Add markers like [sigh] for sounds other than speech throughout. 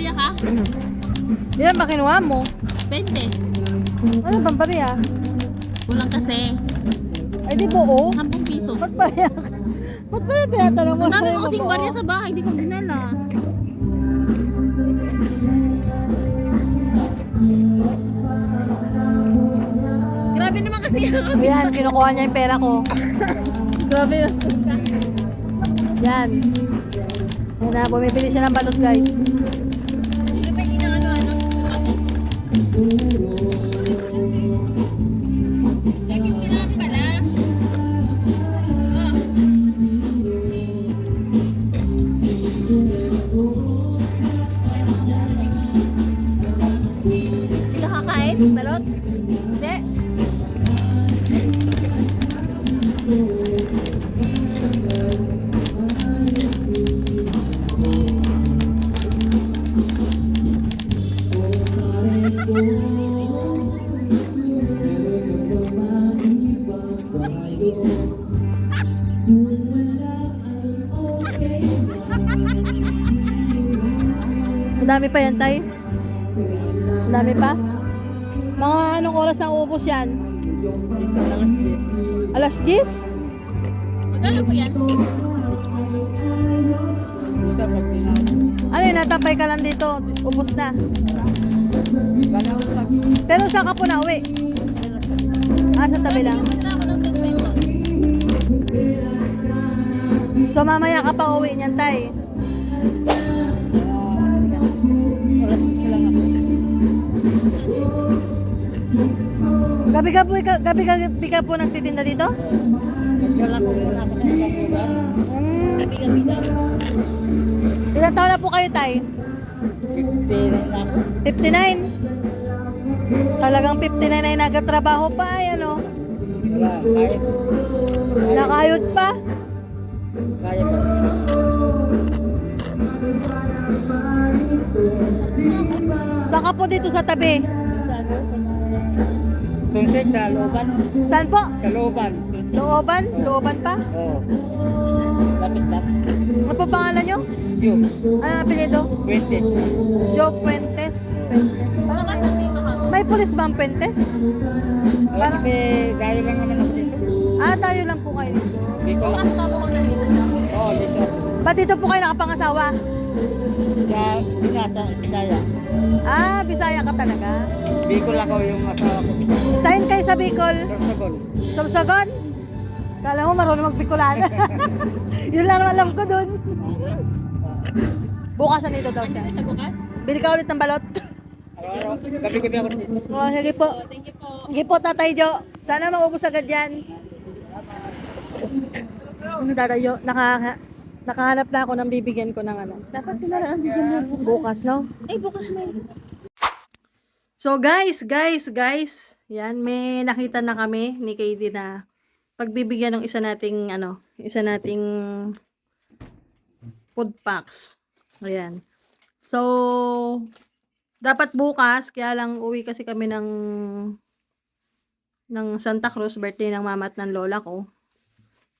Barya ka? Ilan ba kinuha mo? 20. Ano bang bariya? Kulang kasi. Ay di buo. 10 piso. Ba't bariya? Ba't ba tinatanong mo? Ang dami ko kasing ba? barya sa bahay, hindi ko dinala. Grabe naman kasi yung kami. Ayan, kinukuha niya yung pera ko. Grabe yun. Yan. Yan na, bumibili siya ng balot guys. Mm-hmm. Madami pa yan, tay? Madami pa? Mga anong oras na ubos yan? Alas 10? Magkano po yan? Ano yun, natapay ka lang dito. Ubos na. Pero saan ka po na uwi? Ah, sa tabi lang. So mamaya ka pa uwi niyan, tay. Gabi ka po, gabi ka, gabi ka po nagtitinda dito? Daw. Ilan taon na po kayo, tay? 59. Talagang 59 ay nagatrabaho pa, ay ano? Nakayod pa? Saan ka po dito sa tabi? Sunset sa looban. Saan po? Sa looban. Looban? Looban pa? Oo. Lapit lang. Ano po pangalan nyo? Yung. Ano ang apelido? 20. Joe Puentes. Puentes. May pulis ba ang Puentes? Parang Parang- kasi dahil lang naman ako dito. Ah, tayo lang po kayo dito. Bicol Bukas lang. pa ako nandito na. Oo, dito. Ba't dito po kayo nakapangasawa? Sa Binasa, Bisaya. Ah, Bisaya ka talaga. Bicol ako yung asawa ko. Saan kayo sa Bicol? Sorsogon. Sorsogon? Kala mo marunong magbicolana. [laughs] Yun lang ang alam ko dun. Bukas na dito daw siya. Bukas? Bili ka ulit ng balot. Araw-araw. Gabi-gabi ako dito. Oh, sige po. Oh, thank you po. Sige po, Tatay Jo. Sana maubos agad yan. Ano, Tatay Jo? Naka, nakahanap na ako ng bibigyan ko ng ano. Dapat tinala ang bigyan mo. Bukas, no? Ay, bukas may. So guys, guys, guys, yan may nakita na kami ni Katie na pagbibigyan ng isa nating ano, isa nating food packs. Ayan. So dapat bukas, kaya lang uwi kasi kami ng ng Santa Cruz, birthday ng mama at ng lola ko.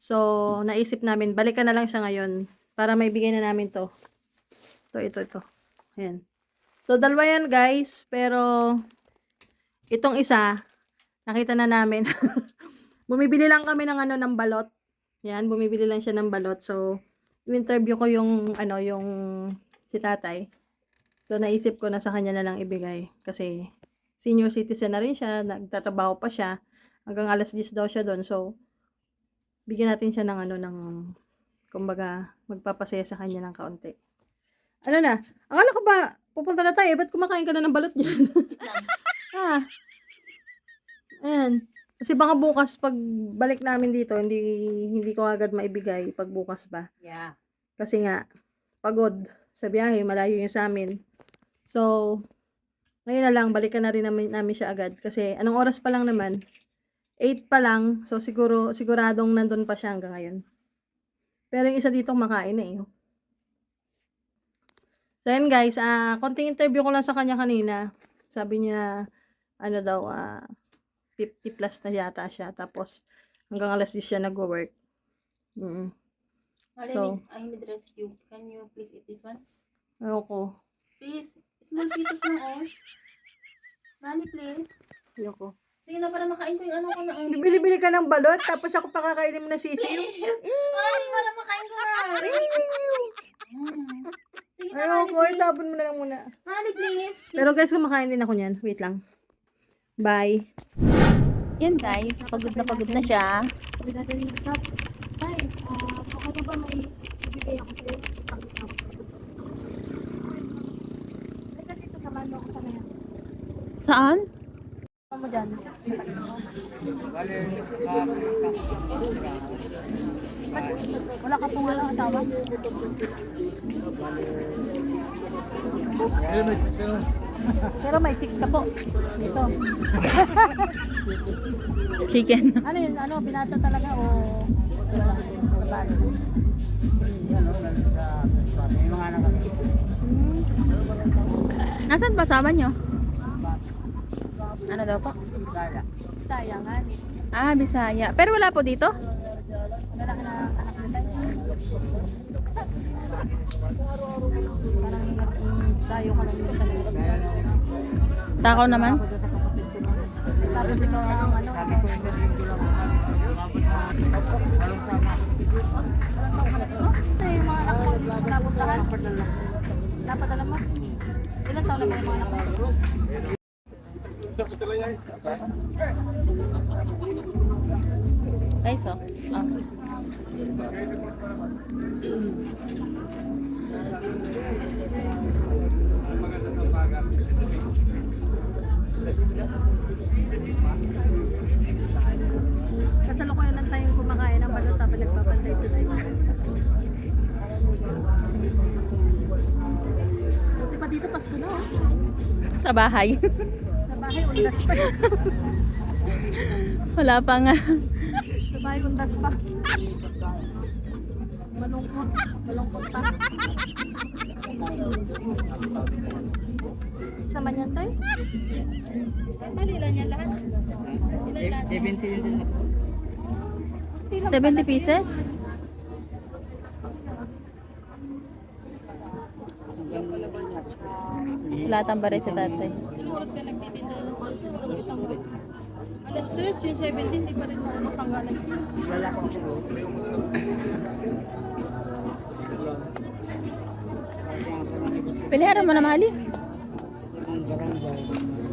So, naisip namin, balikan na lang siya ngayon para may bigay na namin to. Ito, ito, ito. Ayan. So, dalawa yan guys, pero itong isa, nakita na namin. [laughs] bumibili lang kami ng ano ng balot. Yan, bumibili lang siya ng balot. So, in-interview ko yung ano, yung si tatay. So, naisip ko na sa kanya na lang ibigay kasi senior citizen na rin siya, nagtatrabaho pa siya. Hanggang alas 10 daw siya doon. So, bigyan natin siya ng ano ng kumbaga magpapasaya sa kanya ng kaunti. Ano na? Akala ko ba pupunta na tayo? Ba't kumakain ka na ng balot dyan? [laughs] ah. Ayan. Kasi baka bukas pag balik namin dito, hindi hindi ko agad maibigay pag bukas ba. Yeah. Kasi nga, pagod sa biyahe, malayo yung sa amin. So, ngayon na lang, balikan na rin namin, namin siya agad. Kasi, anong oras pa lang naman? 8 pa lang. So, siguro, siguradong nandun pa siya hanggang ngayon. Pero yung isa dito makain na eh. oh. So, yun guys, ah, konting interview ko lang sa kanya kanina. Sabi niya, ano daw, ah, 50 plus na yata siya. Tapos, hanggang alas 10 siya nag-work. Mm. Well, So- I, need, I need rescue. Can you please eat this one? Ayoko. Please. Small pitos na oh. Mali, please. Ayoko. Sige na, para makain ko yung ano ko na. oh. Bibili-bili ka ng balot, tapos ako pakakainin mo na sisiyo. Please. Mali, para makain ko na. [laughs] Mm. Sige na, Mali, Ayoko, please. itapon mo na lang muna. Mali, please. Pero guys, kumakain din ako niyan. Wait lang. Bye. Yan guys, pagod na pagod na siya. Sabi natin yung top. Ay, ah, ano ba may ibigay ako sa'yo? Mano ko sa ngayon. Saan? Ano mo dyan? Bali, Wala ka pong walang asawa? Pero may chicks ka po. Dito. Chicken. Ano yun? Ano? Binata talaga o... Babae? may mga anak kami. Nasaan ba sama nyo? Ano daw po? Kaya. Sayangan. Ah, Bisaya. Pero wala po dito? Wala na anak na tayo. Parang tayo ka sa. Takaw naman? Tapos ito ang ano. Yung mga mo. Dapat alam mo. Ilan taon na ba? Guys, oh. Ah. Sa bahay. Sa bahay, undas pa. [laughs] wala pa nga. Sa bahay, undas pa. Malungkot. Malungkot pa. Naman yan tayo? Mali lang yan lahat. Ilan lahat? 70 yun din. Hindi lang 70 pala. pieces? Wala tambare si tatay. Ilang oras ka nagtitinda ng isang oras? Alas 3, yung 17, hindi pa rin alas 10. Wala akong Pinaharan mo na mali. Ang barangay.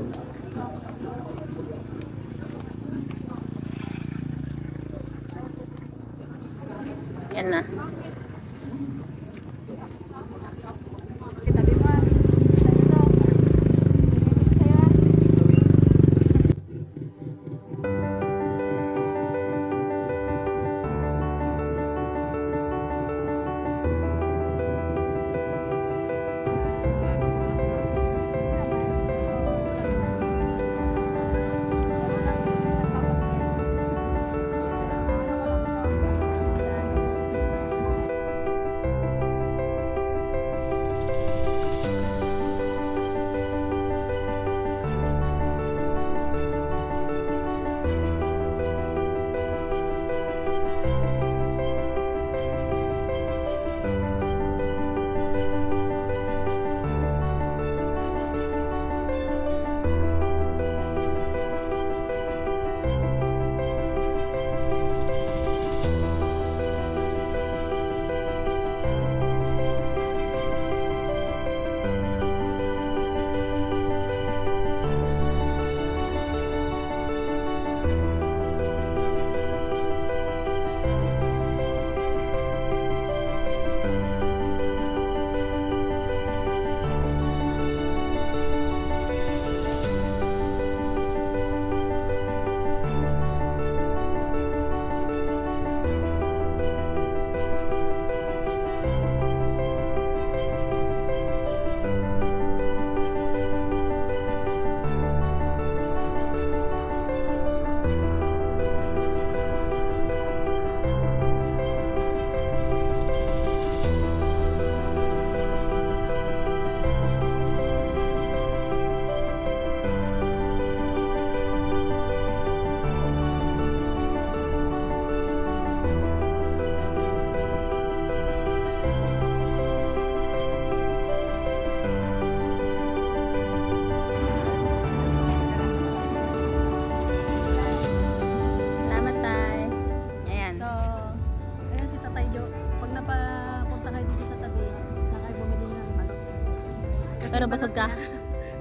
Pero busog ka.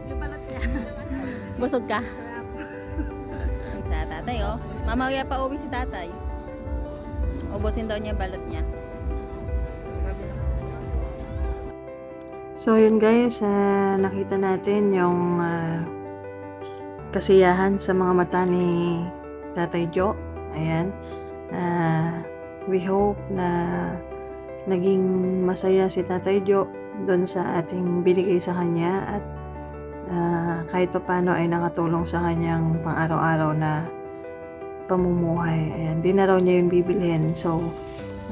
Yung balat niya. Busog ka. Sa tatay, oh. Mamaya pa uwi si tatay. Ubusin daw niya balot niya. So, yun guys, ah, nakita natin yung ah, kasiyahan sa mga mata ni Tatay Jo. Ayan. Ah, we hope na naging masaya si Tatay Jo doon sa ating binigay sa kanya at ah, kahit papano ay nakatulong sa kanyang pang-araw-araw na pamumuhay. Ayan, di na raw niya yun bibilhin. So,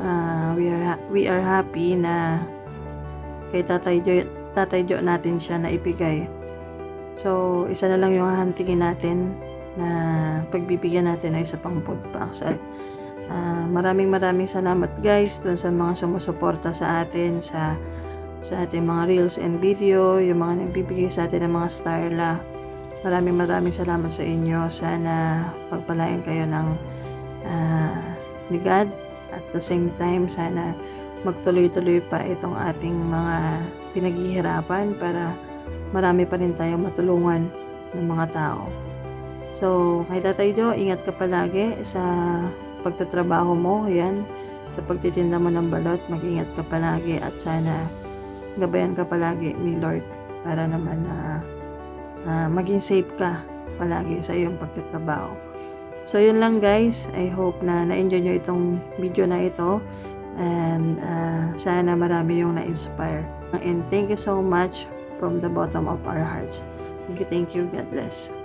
ah, we, are, we are happy na kay Tatay Jo, Tatay Jo natin siya na ibigay. So, isa na lang yung hahantingin natin na pagbibigyan natin ay sa pang food packs. At ah, maraming maraming salamat guys dun sa mga sumusuporta sa atin sa sa ating mga reels and video, yung mga nagbibigay sa atin ng mga starla. Maraming maraming salamat sa inyo. Sana pagpalain kayo ng ah, ni God. At the same time, sana magtuloy-tuloy pa itong ating mga pinaghihirapan para marami pa rin tayong matulungan ng mga tao. So, kay Tatay Jo, ingat ka palagi sa pagtatrabaho mo. Yan, sa pagtitinda mo ng balot, mag-ingat ka palagi at sana gabayan ka palagi ni Lord para naman na ah, maging safe ka palagi sa iyong pagtatrabaho. So, yun lang guys. I hope na na-enjoy nyo itong video na ito. And ah, sana marami yung na-inspire. And thank you so much from the bottom of our hearts. Thank you, thank you. God bless.